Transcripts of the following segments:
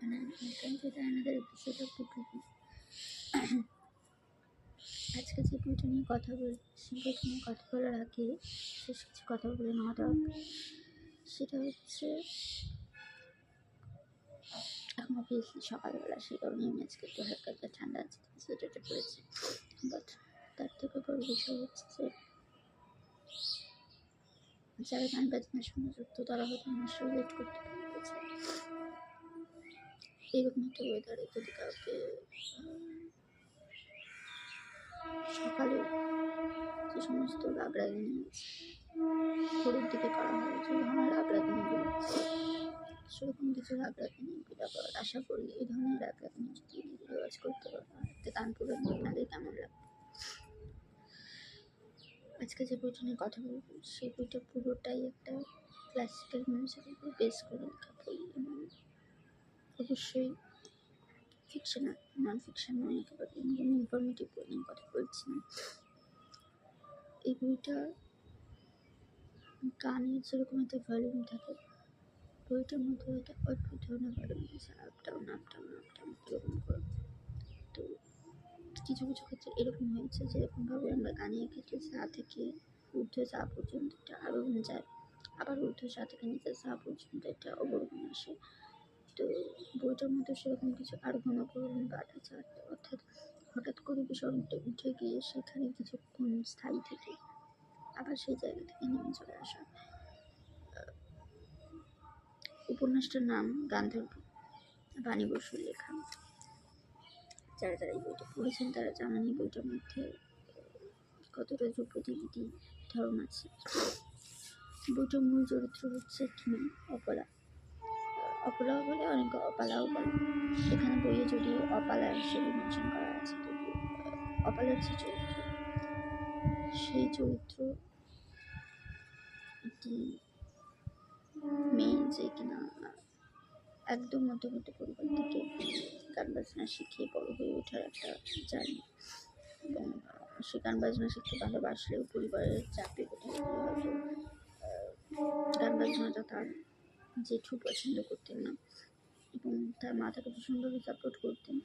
মানে. আজকে যে বইটা নিয়ে কথা বলছি নিয়ে কথা বলার আগে বেশ কিছু কথা বলে নেওয়া দরকার সেটা হচ্ছে, এখন অবভিয়াসলি সকালবেলা সেই কারণে আমি আজকে একটু হালকা হালকা ঠান্ডা আছে সোয়েটারটা পরেছি বাট তার থেকে বড় বিষয় হচ্ছে যে, যারা গান বাজনার সঙ্গে যুক্ত, তারা হয়তো আমার রিলেট করতে পেরেছে এরকম একটা ওয়েদারে যদি কাউকে সকালে যে সমস্ত রাগ রাগিনী ভোরের দিকে করা হয়, যে ধরনের রাগ রাগিনীগুলো সেরকম কিছু রাগ রাগিনী বিরাবার আশা করি এই ধরনের রাগ রাগিনী যদি রেওয়াজ করতে পারো একটা গান পুরো আপনাদের কেমন লাগবে আজকে যে বইটা নিয়ে কথা বলব, সেই বইটা পুরোটাই একটা ক্লাসিক্যাল মিউজিকের উপর বেস করে লেখা বই এবং অবশ্যই ফিকশন নন ফিকশন নয় একেবারে ইনফরমেটিভ বই নিয়ে কথা বলছি না। এই বইটা গানের যেরকম একটা ভলিউম থাকে, বইটার মধ্যে একটা অদ্ভুত ধরনের ভলিউম আছে up down up down up down এরকম করে। তো কিছু কিছু ক্ষেত্রে এরকম হয়েছে যে, এরকমভাবে আমরা গানের ক্ষেত্রে সা থেকে ঊর্ধ্ব সা পর্যন্ত একটা আরোহণ যায়, আবার ঊর্ধ্ব সা থেকে নিচে সা পর্যন্ত একটা অবরোহণ আসে তো বইটার মধ্যে সেরকম কিছু আরোহণ অবরোহণ বাট আছে অর্থাৎ হঠাৎ করে বিষয়টা উঠে গিয়ে সেখানে কিছুক্ষণ স্থায়ী থেকে আবার সেই জায়গা থেকে নেমে চলে আসা। উপন্যাসটার নাম গান্ধর্ব, বাণী বসুর লেখা। যারা যারা এই বইটা পড়েছেন, তারা জানেন এই বইটার মধ্যে কতটা ধ্রুপদী ধর্ম আছে। বইটার মূল চরিত্র হচ্ছে কিমি অপলা অপলাও বলে অনেকে অপালাও বলে এখানে বইয়ে যদি অপালা হিসেবে মেনশন করা আছে। আহ, অপালার যে চরিত্র সেই চরিত্র একটি মেয়ে যে কিনা একদম মধ্যবিত্ত পরিবার থেকে গান বাজনা শিখে বড় হয়ে ওঠার একটা জার্নি। এবং সে গান বাজনা শিখতে ভালোবাসলেও পরিবারের গিয়ে হয়তো গান বাজনাটা তার জেঠু পছন্দ করতেন না এবং তার মা তাকে ভীষণভাবে সাপোর্ট করতেন।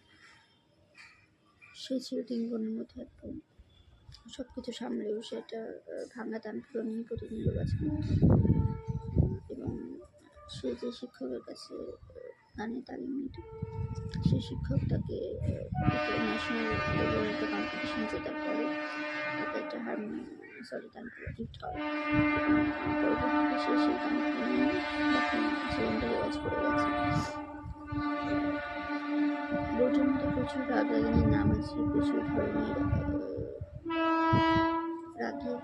সে ছিল তিন বোনের মধ্যে এক বোন। সব কিছু সামলেও সে একটা ভাঙা দান পূরণেই প্রতিদিন রেওয়াজ করত। এবং সে যে শিক্ষকের কাছে গানে তালিম নিত, সেই শিক্ষক তাকে ন্যাশনাল লেভেল একটা কম্পিটিশন জেতার পরে তাকে একটা হারমোনিয়াম সরি তানপুরা গিফট করে সে সেই প্রচুর রাগ রাগিনীর নাম আছে প্রচুর ধরনের রাগের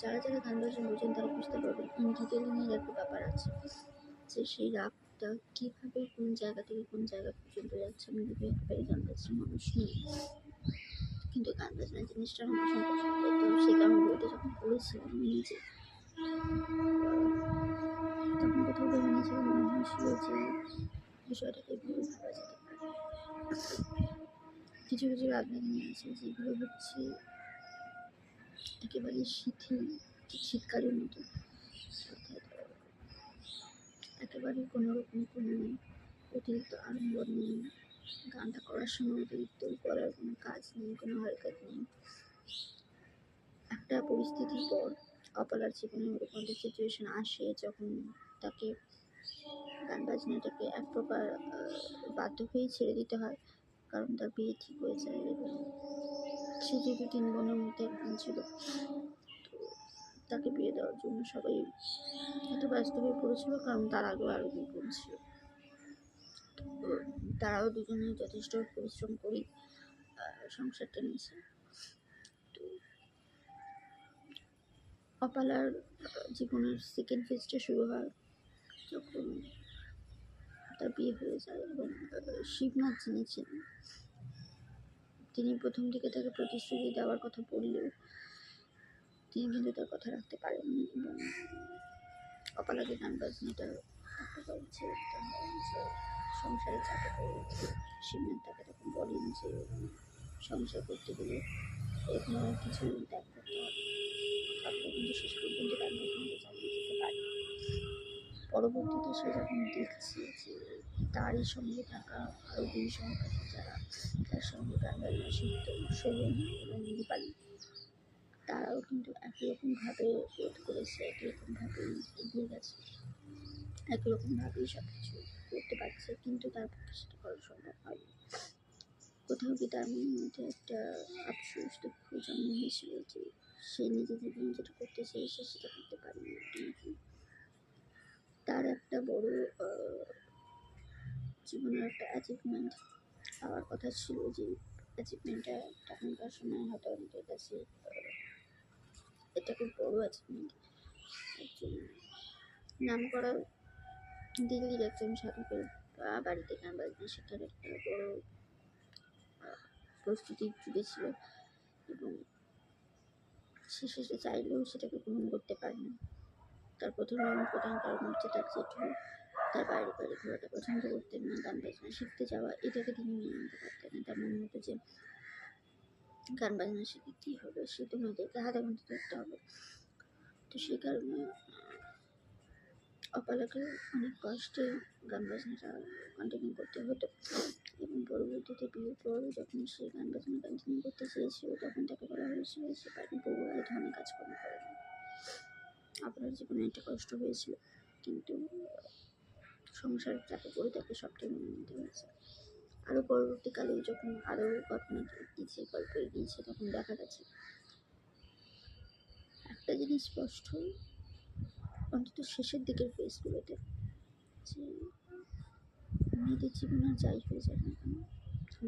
যারা যারা গান বাজনা বোঝেন তারা বুঝতে পারবেন ইন ডিটেলিংয়ের একটা ব্যাপার আছে যে সেই রাগটা কীভাবে কোন জায়গা থেকে কোন জায়গা পর্যন্ত যাচ্ছে আমি যদি একেবারে গান বাজনা মানুষ নিই। কিন্তু গান বাজনা জিনিসটা আমার পছন্দ। তো সেই কারণে বইটা যখন পড়েছিলাম নিজে, তখন কোথাও নিজের মনে হয়েছিল যে বিষয়টাকে ভাবা যেতে পারে। কিছু কিছু রাগনাগিনী আছে যেগুলো হচ্ছে একেবারে শিথিল শীতকালের মতো। একেবারে কোনো রকম কোনো অতিরিক্ত আড়ম্বর নেই। গানটা করার সময় অতিরিক্ত করার কোনো কাজ নেই, কোনো হরকত নেই একটা পরিস্থিতির পর অপালার জীবনে ওরকম একটা সিচুয়েশন আসে, যখন তাকে গান বাজনাটাকে এক প্রকার বাধ্য হয়েই ছেড়ে দিতে হয় কারণ তার বিয়ে ঠিক হয়ে যায় এবং সে যেহেতু তিন বোনের মধ্যে একজন ছিল তো তাকে বিয়ে দেওয়ার জন্য সবাই এত ব্যস্ত হয়ে পড়েছিল কারণ তার আগেও আরও দুই বোন ছিল। তারাও দুজনে যথেষ্ট পরিশ্রম আহ, সংসারটা নিয়েছে। তো অপালার জীবনের সেকেন্ড ফেজটা শুরু হয়। যখন তার বিয়ে হয়ে যায় এবং শিবনাথ যিনি ছিলেন, তিনি প্রথম দিকে তাকে প্রতিশ্রুতি দেওয়ার কথা বললেও তিনি কিন্তু তার কথা রাখতে পারেননি এবং অপালাকে গান বাজনাটা সংসারে চাপে পড়ে শিবনাথ তাকে তখন বলেন যে, সংসার করতে গেলে অনেক কিছু ত্যাগ করতে হবে কিন্তু শেষ পর্যন্ত গান পারে পরবর্তীতে সে যখন দেখছে যে তারই সঙ্গে থাকা আরও দুই সহপাঠী যারা, তার সঙ্গে বাজনা শিখত শোভন এবং দীপালি তারাও কিন্তু একই রকমভাবে রোধ করেছে, একই রকমভাবেই এগিয়ে গেছে, একই রকমভাবেই সব কিছু করতে পারছে, কিন্তু তার পক্ষে সেটা করা সম্ভব হয়নি। কোথাও কি তার মধ্যে একটা আফসোস, দুঃখ জন্ম হয়েছিল যে সে নিজের জীবনে যেটা করতে চেয়েছে সেটা করতে পারেনি? তার একটা বড় জীবনের একটা অ্যাচিভমেন্ট হওয়ার কথা ছিল যে অ্যাচিভমেন্টটা তখনকার সময় হয়তো অনেকের কাছে এটা খুব বড় অ্যাচিভমেন্ট একজন নাম করা দিল্লির একজন সাধকের বাড়িতে গান বাজনা শেখার একটা বড় প্রস্তুতি জুড়েছিল এবং সে সেটা চাইলেও সেটাকে গ্রহণ করতে পারেনি। তার প্রথম এবং প্রধান কারণ হচ্ছে তার জেঠু তার বাইরে বাইরে ঘোরাটা পছন্দ করতেন না, গান বাজনা শিখতে যাওয়া, এটাকে তিনি মেনে নিতে পারতেন না। তার মনে হতো যে গান বাজনা শিখে কী হবে? সে তো মেয়েদেরকে হাতে মধ্যে ধরতে হবে। তো সেই কারণে অপালাকে অনেক কষ্টে গান বাজনাটা কন্টিনিউ করতে হতো। এবং পরবর্তীতে বিয়ের পর যখন সে গান বাজনা কন্টিনিউ করতে চেয়েছিল, তখন তাকে বলা হয়েছিল যে, বাড়ির বউ এই ধরনের কাজকর্ম করে না। আপনার জীবনে একটা কষ্ট হয়েছিল, কিন্তু সংসারের চাপে পড়ে তাকে সবটাই মেনে নিতে হয়েছে। আরও পরবর্তীকালে যখন আরও ঘটনা এগিয়েছে গল্প এগিয়েছে, তখন দেখা গেছে, একটা জিনিস স্পষ্ট, অন্তত শেষের দিকের ফেসগুলোতে যে মেয়েদের জীবন আর যাই হয়ে যায় না কেন,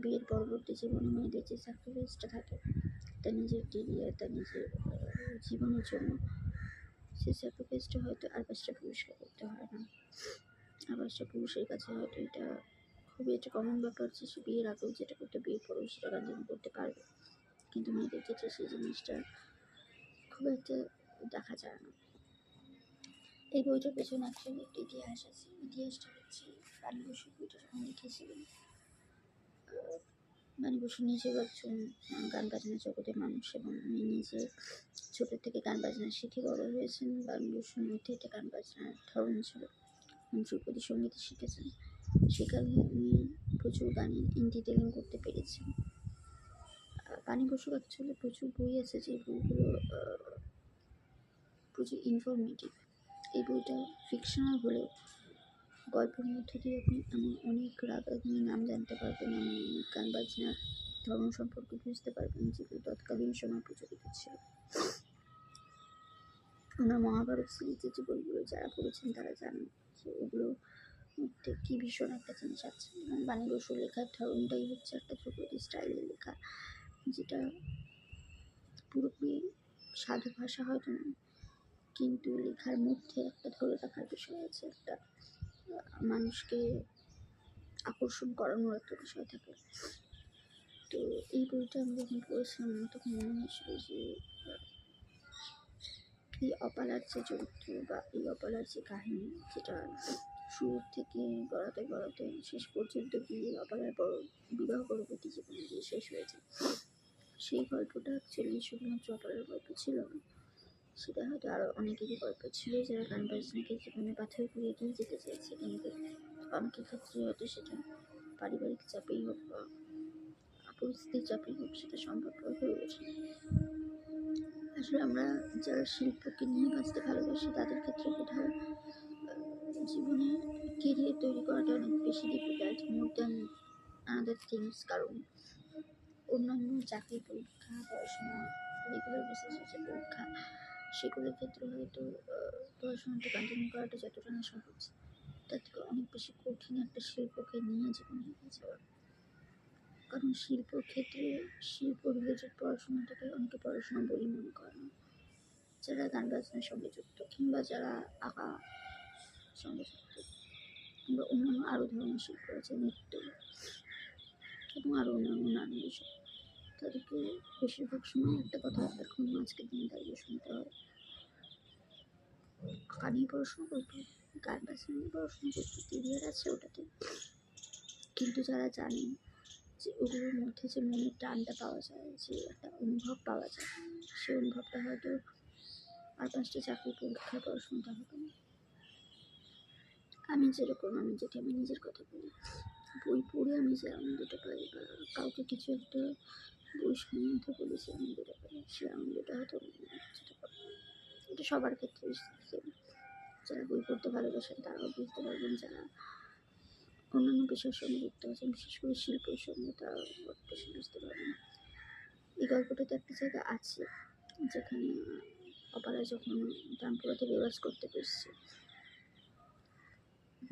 বিয়ের পরবর্তী জীবনে মেয়েদের যে স্যাক্রিফাইসটা থাকে তার নিজের কেরিয়ার তার নিজের জীবনের জন্য সেই স্যাক্রিফাইসটা হয়তো আর পাঁচটা পুরস্কার করতে হয় না। আর পাঁচটা পুরুষের কাছে হয়তো এটা খুবই একটা কমন ব্যাপার যে সে বিয়ের আগেও যেটা করতে, বিয়ের পরেও সেটা কন্টিনিউ করতে পারবে। কিন্তু মেয়েদের ক্ষেত্রে সেই জিনিসটা খুব একটা দেখা যায় না। এই বইটার পেছনে অ্যাকচুয়ালি একটা ইতিহাস আছে। ইতিহাসটা হচ্ছে বাণী বসু বইটা যখন লিখেছিলেন বাণী বসু নিজেও একজন গান বাজনা জগতের মানুষ এবং উনি নিজে ছোটো থেকে গান বাজনা শিখে বড় হয়েছেন। বসুর মধ্যে একটা গান বাজনার ধরন ছিল। ধ্রুপদী সংগীত শিখেছেন। সে কারণে উনি প্রচুর ইন ডিটেলিং করতে আহ, বাণী বসুর অ্যাকচুয়ালি প্রচুর বই আছে যে বইগুলো প্রচুর ইনফরমেটিভ এই বইটা ফিকশনাল হলেও গল্পের মধ্যে দিয়ে আপনি এমন অনেক রাগ নাম জানতে পারবেন, এমন অনেক গান বাজনার ধরন সম্পর্কে বুঝতে পারবেন যেগুলো তৎকালীন সময় প্রচলিত ছিল। ওনার মহাভারত সিরিজের যে বইগুলো যারা পড়েছেন তারা জানেন যে ওগুলো মধ্যে কী ভীষণ একটা জিনিস আছে। বাণী বসুর লেখার ধরনটাই হচ্ছে একটা ধ্রুপদী স্টাইলের লেখা, যেটা পুরোপুরি সাধু ভাষা হয়তো না কিন্তু লেখার মধ্যে একটা ধরে রাখার বিষয় আছে একটা মানুষকে আকর্ষণ করানোর একটা বিষয় থাকে। তো এই বইটা আমি যখন পড়েছিলাম তখন মনে হয়েছিল যে, এই অপালার যে চরিত্র বা এই অপালার যে কাহিনী, যেটা শুরু থেকে গড়াতে গড়াতে শেষ পর্যন্ত গিয়ে অপালার বড় বিবাহ পরবর্তী জীবনে গিয়ে শেষ হয়েছে। সেই গল্পটা অ্যাকচুয়ালি শুধুমাত্র অপালার গল্প ছিল না সেটা হয়তো আরও অনেকেরই গল্প ছিল যারা গান বাজনাকে জীবনে পাথর করে এগিয়ে যেতে চেয়েছে। কিন্তু অনেকের ক্ষেত্রে হয়তো সেটা পারিবারিক চাপেই হোক বা পরিস্থিতির চাপেই হোক সেটা সম্ভব হয়ে ওঠে আসলে আমরা যারা শিল্পকে নিয়ে বাঁচতে ভালোবাসি তাদের ক্ষেত্রে আহ, জীবনে কেরিয়ার তৈরি করাটা অনেক বেশি difficult more than another things কারণ অন্যান্য চাকরি পরীক্ষা পড়াশোনা রেগুলার বেসিসে পরীক্ষা। সেগুলোর ক্ষেত্রে হয়তো পড়াশোনাটা কন্টিনিউ করাটা যতটা না সহজ, তার থেকে অনেক বেশি কঠিন একটা শিল্পকে নিয়ে জীবনে এগিয়ে যাওয়া। কারণ শিল্প ক্ষেত্রে শিল্প রিলেটেড পড়াশোনাটাকে অনেকে পড়াশোনা বলে মনে করে না। যারা গান বাজনার সঙ্গে যুক্ত কিংবা যারা আঁকা সঙ্গে যুক্ত, কিংবা অন্যান্য আরও ধরনের শিল্প আছে, নৃত্য এবং আরও অন্যান্য নানান বিষয় তাদেরকে বেশিরভাগ সময় একটা কথা এখন আজকের দিনে দাঁড়িয়ে শুনতে হয়। আঁকা নিয়ে পড়াশোনা করবে গান বাজনা নিয়ে পড়াশোনা করবে কেরিয়ার আছে ওটাতে। কিন্তু যারা জানেন যে ওগুলোর মধ্যে যে মনের টানটা পাওয়া যায়, যে একটা অনুভব পাওয়া যায় সেই অনুভবটা হয়তো আর পাঁচটা চাকরি পরীক্ষায় পড়াশোনাটা হবে না। আমি যেরকম, আমি যেটা, আমি নিজের কথা বলি। বই পড়ে আমি যে আনন্দটা পাই বা কাউকে কিছু একটা বই সম্বন্ধে বলে যে আনন্দটা পাই সে আনন্দটা হয়তো। এটা সবার ক্ষেত্রে যারা বই পড়তে ভালোবাসেন তারাও বুঝতে পারবেন যারা অন্যান্য পেশার সঙ্গে যুক্ত আছেন, বিশেষ করে শিল্পের সঙ্গে তারা বেশি বুঝতে পারবেন। এই গল্পটাতে একটা জায়গা আছে, যেখানে অপারা যখন তানপুরাতে রেওয়াজ করতে বসছে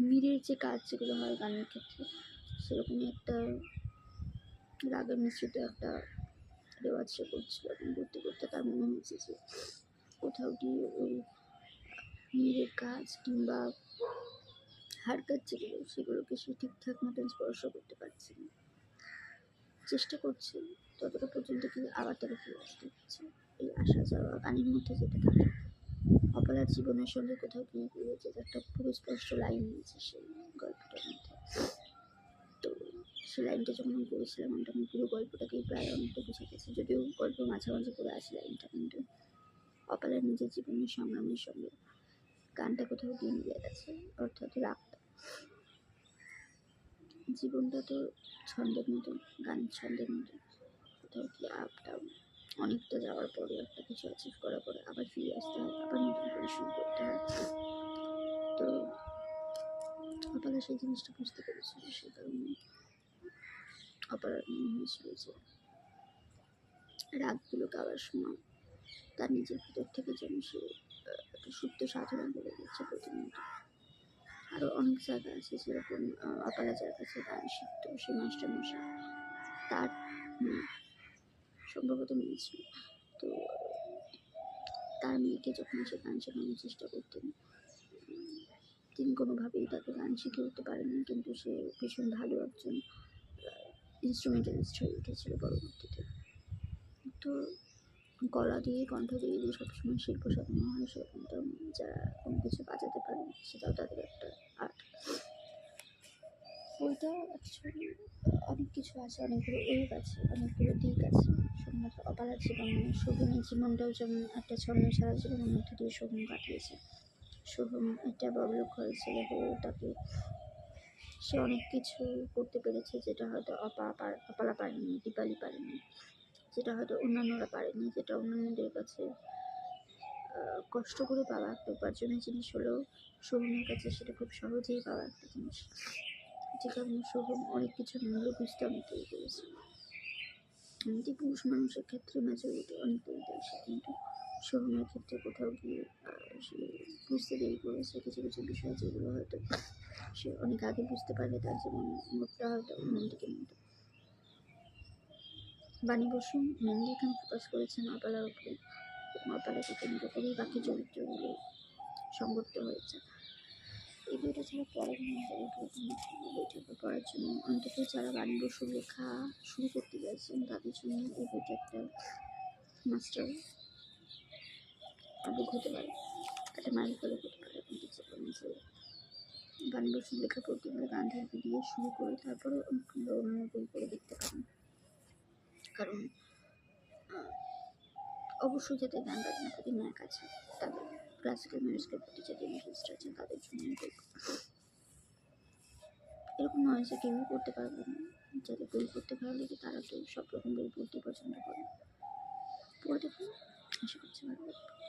মীরের যে কাজ যেগুলো হয় গানের ক্ষেত্রে সেরকমই একটা রাগের মিশ্রিত একটা রেওয়াজ সে করছিল এবং করতে করতে তার মনে হয়েছে যে কোথাও গিয়ে ওই মীরের কাজ কিংবা হারকাত যেগুলো, সেগুলোকে সে ঠিকঠাক মতন স্পর্শ করতে পারছে না। চেষ্টা করছে, ততটা পর্যন্ত কি আবার তাকে ফিরে আসতে হচ্ছে? এই আসা যাওয়া গানের মধ্যে যেটা থাকে অপলার জীবনের সঙ্গে কোথাও গিয়ে গিয়েছে একটা পুরো স্পষ্ট লাইন আছে সেই গল্পটার মধ্যে। তো সেই লাইনটা যখন আমি পড়েছিলাম, আমি তখন পুরো গল্পটাকেই প্রায় অনেকটা বুঝে গেছি। যদিও গল্প মাঝামাঝি করে আসে লাইনটা কিন্তু অপালার নিজের জীবনের সংগ্রামের সঙ্গে গানটা কোথাও গিয়ে মিলে গেছে, অর্থাৎ রাগটা জীবনটা তো ছন্দের মতো গান ছন্দের মতো কোথাও কি আপ ডাউন অনেকটা যাওয়ার পরে একটা কিছু অ্যাচিভ করার পরে আবার ফিরে আসতে হয়, আবার নতুন করে শুরু করতে হয়। তো অপালা সেই জিনিসটা বুঝতে পেরেছিল সে কারণে অপালার মনে হয়েছিল যে রাগগুলো গাওয়ার সময় তার নিজের ভিতর থেকে যেন সে একটা সুপ্ত সাধনা বলে দিচ্ছে প্রতিনিয়ত। আরও অনেক জায়গা আছে যেরকম অপালা যার কাছে গান শিখতো সে মাস্টার মশাই তার সম্ভবত মেয়ে তো তার মেয়েকে যখন সে গান শেখানোর চেষ্টা করতেন তিনি কোনোভাবেই তাকে গান শিখে উঠতে পারেননি, কিন্তু সে ভীষণ ভালো একজন ইনস্ট্রুমেন্টালিস্ট হয়ে উঠেছিল পরবর্তীতে। তো গলা দিয়ে, কণ্ঠ দিয়ে দিয়ে সবসময় শিল্প সাধনা হয় সেরকমটা যারা কোনো কিছু বাজাতে পারে সেটাও তাদের একটা আর্ট বইটা অ্যাকচুয়ালি অনেক কিছু আছে, অনেকগুলো ওয়েব আছে, অনেকগুলো দিক আছে শুধুমাত্র অপালার জীবন শোভনের জীবনটাও যেমন একটা ছন্ন সারা জীবনের মধ্যে দিয়ে শোভন কাটিয়েছে। শোভন একটা বড়লোক হয়েছিল হয়ে তাকে সে অনেক কিছু করতে পেরেছে যেটা হয়তো অপা পার, অপালা পারেনি, দীপালি পারেনি, যেটা হয়তো অন্যান্যরা পারেনি, যেটা অন্যান্যদের কাছে কষ্ট করে পাওয়া একটা উপার্জনের জিনিস হলেও শোভনের কাছে সেটা খুব সহজেই পাওয়া একটা জিনিস। যে কারণে শোভন অনেক কিছু মূল্য বুঝতে দেরি করেছে। এমনিতে পুরুষ মানুষের ক্ষেত্রে মেজরিটি অনেক দেরি করেছে কিন্তু শোভনের ক্ষেত্রে কোথাও গিয়ে সে বুঝতে দেরি করেছে কিছু কিছু বিষয় যেগুলো হয়তো সে অনেক আগে বুঝতে পারলে তার জীবন মুখটা হয়তো অন্যদিকে নিত বাণী বসু মেনলি এখানে ফোকাস করেছেন অপালার উপরে অপালাকে কেন্দ্র করেই বাকি চরিত্রগুলো সংগঠিত হয়েছে। এই বইটা ছাড়া করে বইটাকে পড়ার জন্য অন্তত যারা বাণী বসু লেখা শুরু করতে যাচ্ছেন, তাদের জন্য এই বইটা একটা মাস্টার বুক হতে পারে। একটা মাইল ফলে হতে পারে বাণী বসুর লেখা পড়তে গেলে গান্ধীকে দিয়ে শুরু করে তারপরে অন্যান্য বই করে দেখতে পারেন। কারণ অবশ্যই যাতে গান বাজনার প্রতি ন্যাক আছে তাদের ক্লাসিক্যাল মিউজিকের প্রতি যাদের ইন্টারেস্ট আছে তাদের জন্য এরকম নয় যে কেউই পড়তে পারবে না। যাদের বই পড়তে ভালো লাগে, তারা তো সব রকম বই পড়তে পছন্দ করে। পড়ে দেখুন। আশা করছি ভালো